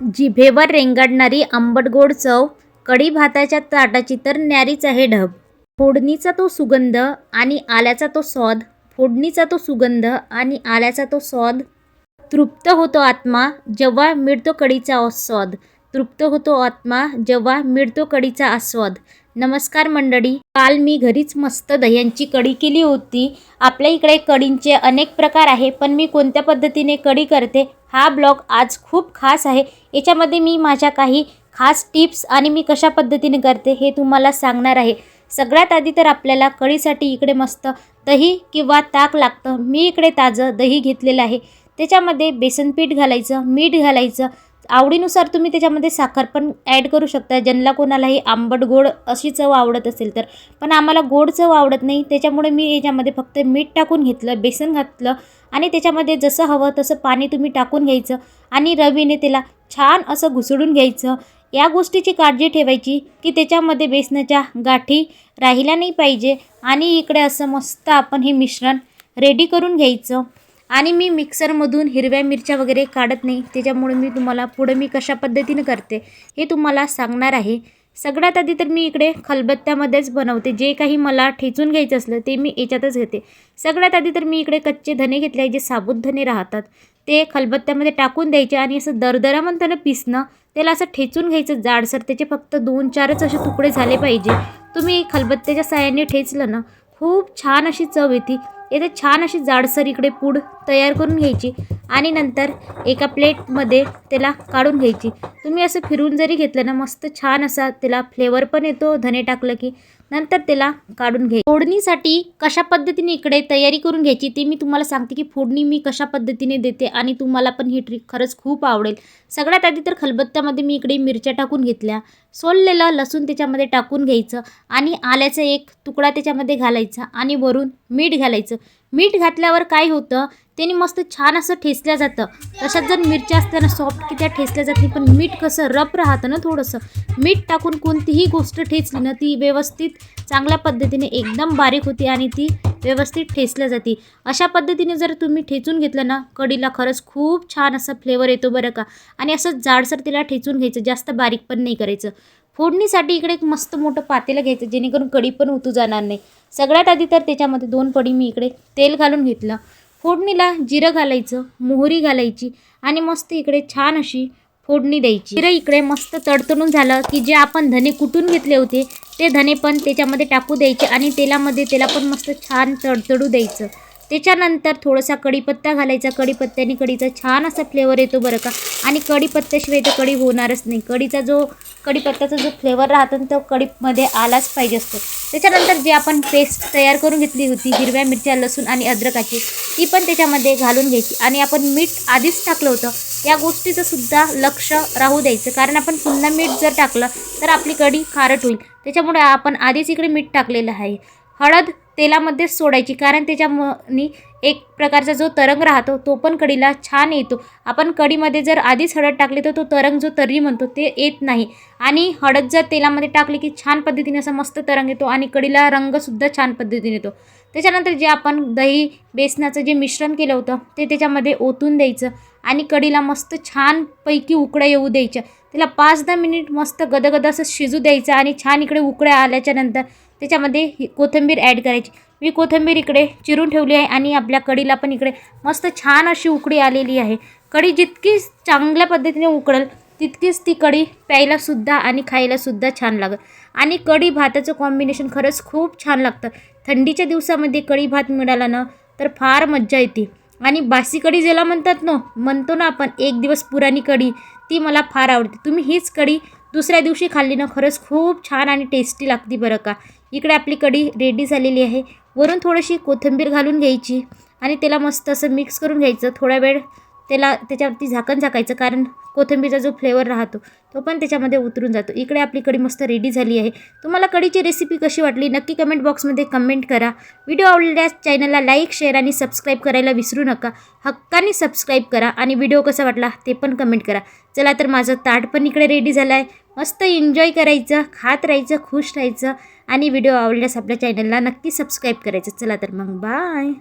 जिभेवर रेंगाडणारी आंबट गोड चव कढी भाताच्या ताटाची तर न्यारीच आहे ढब. फोडणीचा तो सुगंध आणि आल्याचा तो स्वाद फोडणीचा तो सुगंध आणि आल्याचा तो स्वाद. तृप्त होतो आत्मा जेव्हा मिळतो कढीचा आस्वाद तृप्त होतो आत्मा जेव्हा मिळतो कढीचा आस्वाद. नमस्कार मंडळी. काल मी घरीच मस्त दह्यांची कढी केली होती. आपल्या इकडे कढींचे अनेक प्रकार आहे पण मी कोणत्या पद्धतीने कढी करते हा ब्लॉग आज खूप खास आहे. याच्यामध्ये मी माझ्या काही खास टिप्स आणि मी कशा पद्धतीने करते हे तुम्हाला सांगणार आहे. सगळ्यात आधी तर आपल्याला कढीसाठी इकडे मस्त दही किंवा ताक लागतं. मी इकडे ताजं दही घेतलेलं आहे. त्याच्यामध्ये बेसन पीठ घालायचं मीठ घालायचं आवडीनुसार तुम्ही त्याच्यामध्ये साखर पण ॲड करू शकता. ज्यांना कोणालाही आंबट गोड अशी चव आवडत असेल तर. पण आम्हाला गोड चव आवडत नाही. त्याच्यामुळे मी याच्यामध्ये फक्त मीठ टाकून घेतलं बेसन घातलं आणि त्याच्यामध्ये जसं हवं तसं पाणी तुम्ही टाकून घ्यायचं आणि रवीने त्याला छान असं घुसळून घ्यायचं. या गोष्टीची काळजी ठेवायची की त्याच्यामध्ये बेसनाच्या गाठी राहिल्या नाही पाहिजे आणि इकडे असं मस्त आपण हे मिश्रण रेडी करून घ्यायचं. आणि मी मिक्सरमधून हिरव्या मिरच्या वगैरे काढत नाही. त्याच्यामुळे मी तुम्हाला पुढं मी कशा पद्धतीनं करते हे तुम्हाला सांगणार आहे. सगळ्यात आधी तर मी इकडे खलबत्त्यामध्येच बनवते. जे काही मला ठेचून घ्यायचं असलं ते मी याच्यातच घेते. सगळ्यात आधी तर मी इकडे कच्चे धने घेतले आहे जे साबुत धने राहतात. ते खलबत्त्यामध्ये टाकून द्यायचे आणि असं दरदरा म्हणताना पिसणं त्याला असं ठेचून घ्यायचं जाडसर. त्याचे फक्त दोन चारच असे तुकडे झाले पाहिजे. तुम्ही खलबत्त्याच्या साह्याने ठेचलं ना खूप छान अशी चव येते. येथे छान अशी जाडसर इकडे पूड तयार करून घ्यायची आणि नंतर एका प्लेटमध्ये त्याला काढून घ्यायची. तुम्ही असं फिरून जरी घेतलं ना मस्त छान असा त्याला फ्लेवर पण येतो धने टाकलं की नंतर त्याला काढून घे. फोडणीसाठी कशा पद्धतीने इकडे तयारी करून घ्यायची ते मी तुम्हाला सांगते की फोडणी मी कशा पद्धतीने देते आणि तुम्हाला पण ही ट्रिक खरंच खूप आवडेल. सगळ्यात आधी तर खलबत्त्यामध्ये मी इकडे मिरच्या टाकून घेतल्या. सोललेलं लसूण त्याच्यामध्ये टाकून घ्यायचं आणि आल्याचा एक तुकडा त्याच्यामध्ये घालायचा आणि वरून मीठ घालायचं. मीठ घातल्यावर काय होतं? त्याने मस्त छान असं ठेसल्या जातं. तशात जर मिरच्या असताना सॉफ्ट की त्या ठेसल्या जात नाही पण मीठ कसं रप राहतं ना थोडंसं. मीठ टाकून कोणतीही गोष्ट ठेचली ना ती व्यवस्थित चांगल्या पद्धतीने एकदम बारीक होते आणि ती व्यवस्थित ठेसल्या जाते. अशा पद्धतीने जर तुम्ही ठेचून घेतलं ना कढीला खरंच खूप छान असा फ्लेवर येतो बरं का. आणि असं जाडसर तिला ठेचून घ्यायचं जास्त बारीक पण नाही करायचं. फोडणीसाठी इकडे एक मस्त मोठं पातेलं घ्यायचं जेणेकरून कढी पण उतू जाणार नाही. सगळ्यात आधी तर त्याच्यामध्ये दोन पडी मी इकडे तेल घालून घेतलं. फोडणीला जिरं घालायचं मोहरी घालायची आणि मस्त इकडे छान अशी फोडणी द्यायची. जिरं इकडे मस्त तडतडून झालं की जे आपण धने कुटून घेतले होते ते धने पण त्याच्यामध्ये टाकू द्यायचे आणि तेलामध्ये त्याला पण मस्त छान तडतडू द्यायचं. त्याच्यानंतर थोडासा कढीपत्ता घालायचा. कढीपत्त्याने कढीचा छान असा फ्लेवर येतो बरं का. आणि कढीपत्त्याशिवाय तर कढी होणारच नाही. कढीचा जो कढीपत्त्याचा जो फ्लेवर राहतो ना तो कढीमध्ये आलाच पाहिजे असतो. त्याच्यानंतर जे आपण पेस्ट तयार करून घेतली होती हिरव्या मिरच्या लसूण आणि अद्रकाची ती पण त्याच्यामध्ये घालून घ्यायची. आणि आपण मीठ आधीच टाकलं होतं. या गोष्टीचं सुद्धा लक्ष राहू द्यायचं. कारण आपण पुन्हा मीठ जर टाकलं तर आपली कढी खारट होईल. त्याच्यामुळे आपण आधीच इकडे मीठ टाकलेलं आहे. हळद तेलामध्येच सोडायची कारण त्याच्यामनी एक प्रकारचा जो तरंग राहतो तो पण कढीला छान येतो. आपण कढीमध्ये जर आधीच हळद टाकली तर तो तरंग जो तर्री म्हणतो ते येत नाही. आणि हळद जर तेलामध्ये टाकली की छान पद्धतीने असा मस्त तरंग येतो आणि कढीला रंगसुद्धा छान पद्धतीने येतो. त्याच्यानंतर जे आपण दही बेसनाचं जे मिश्रण केलं होतं ते त्याच्यामध्ये ओतून द्यायचं आणि कढीला मस्त छानपैकी उकड्या येऊ द्यायच्या. त्याला पाच दहा मिनिट मस्त गदगद असं शिजू द्यायचं आणि छान इकडे उकड्या आल्याच्यानंतर त्याच्यामध्ये कोथिंबीर ॲड करायची. मी कोथिंबीर इकडे चिरून ठेवली आहे आणि आपल्या कढीला पण इकडे मस्त छान अशी उकडी आलेली आहे. कढी जितकी चांगल्या पद्धतीने उकडेल तितकीच ती कढी प्यायलासुद्धा आणि खायलासुद्धा छान लागत आणि कढी भाताचं कॉम्बिनेशन खरंच खूप छान लागतं. थंडीच्या दिवसामध्ये कढी भात मिळाला ना तर फार मज्जा येते. आणि बासी कढी ज्याला म्हणतात ना म्हणतो ना आपण एक दिवस पुराणी कढी ती मला फार आवडते. तुम्ही हीच कढी दुसऱ्या दिवशी खाल्ली ना खरंच खूप छान आणि टेस्टी लागते बरं का. इकडे आपली कढी रेडी झालेली आहे. वरून थोडीशी कोथिंबीर घालून घ्यायची आणि त्याला मस्त असं मिक्स करून घ्यायचं. थोडा वेळ त्याला त्याच्यावरती झाकण झाकायचं कारण कोथिंबीरचा जो फ्लेवर राहतो तो पण त्याच्यामध्ये उतरून जातो. इकडे आपली कढी मस्त रेडी झाली आहे. तुम्हाला कढीची रेसिपी कशी वाटली नक्की कमेंट बॉक्समध्ये कमेंट करा. व्हिडिओ आवडल्यास चॅनलला लाईक शेअर आणि सबस्क्राईब करायला विसरू नका. हक्काने सबस्क्राईब करा आणि व्हिडिओ कसा वाटला ते पण कमेंट करा. चला तर माझं ताट पण इकडे रेडी झालं आहे मस्त एन्जॉय करायचं खात राहायचं खुश राहायचं आणि व्हिडिओ आवडल्यास आपल्या चॅनलला नक्की सबस्क्राईब करायचं. चला तर मग बाय